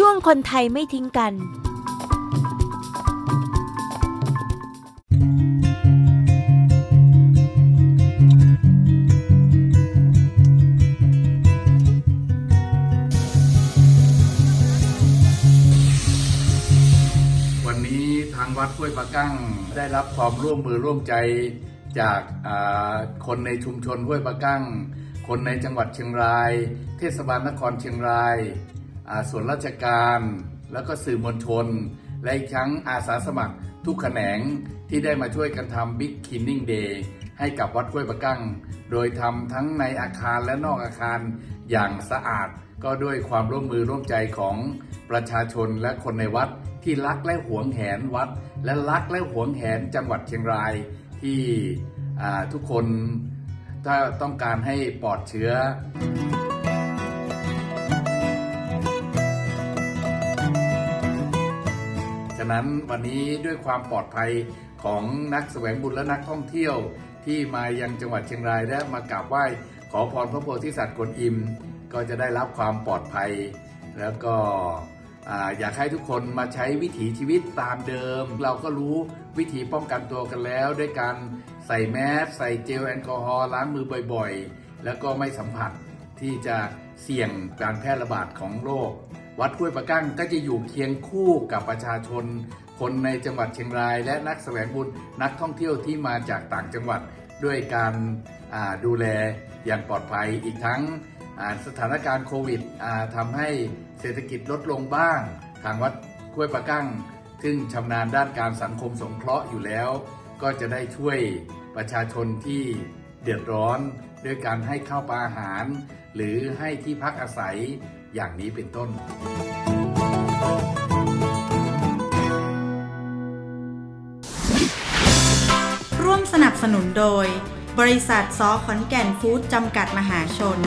ช่วงคนไทยไม่ทิ้งกัน วันนี้ทางวัดห้วยปะกั้งได้รับความร่วมมือร่วมใจจากคนในชุมชนห้วยปะกั้ง คนในจังหวัดเชียงราย เทศบาลนครเชียงราย ส่วนราชการแล้วก็สื่อมวลชน และอีกทั้งอาสาสมัครทุกแขนงที่ได้มาช่วยกันทำบิ๊กคินนิ่งเดย์ให้กับวัดห้วยประกั้ง โดยทำทั้งในอาคารและนอกอาคารอย่างสะอาด ก็ด้วยความร่วมมือร่วมใจของประชาชนและคนในวัดที่รักและหวงแหนวัด และรักและหวงแหนจังหวัดเชียงรายที่ทุกคนถ้าต้องการให้ปลอดเชื้อ ฉะนั้นวันนี้ด้วยความปลอดภัยของนักแสวงบุญและนักท่องเที่ยว ที่มายังจังหวัดเชียงรายและมากราบไหว้ ขอพรพระโพธิสัตว์กวนอิม ก็จะได้รับความปลอดภัย แล้วก็อ่าอยากให้ทุกคนมาใช้วิถีชีวิตตามเดิม เราก็รู้วิธีป้องกันตัวกันแล้ว ด้วยการใส่แมสใส่เจลแอลกอฮอล์ล้างมือบ่อยๆ แล้วก็ไม่สัมผัสที่จะเสี่ยงการแพร่ระบาดของโรค วัดห้วยปะกั้งก็จะอยู่เคียงคู่กับประชาชน คนในจังหวัดเชียงราย และนักแสวงบุญนักท่องเที่ยวที่มาจากต่างจังหวัดด้วยการดูแลอย่างปลอดภัยอีกทั้งสถานการณ์โควิดทำให้เศรษฐกิจลดลงบ้าง ทางวัดห้วยปะกั้ง ซึ่งชำนาญด้านการสังคมสงเคราะห์อยู่แล้ว ก็จะได้ช่วยประชาชนที่ เดือดร้อนด้วยการให้ข้าวปลาอาหาร หรือให้ที่พักอาศัยอย่างนี้เป็นต้น ร่วมสนับสนุนโดย บริษัทซอขอนแก่นฟู้ดจำกัดมหาชน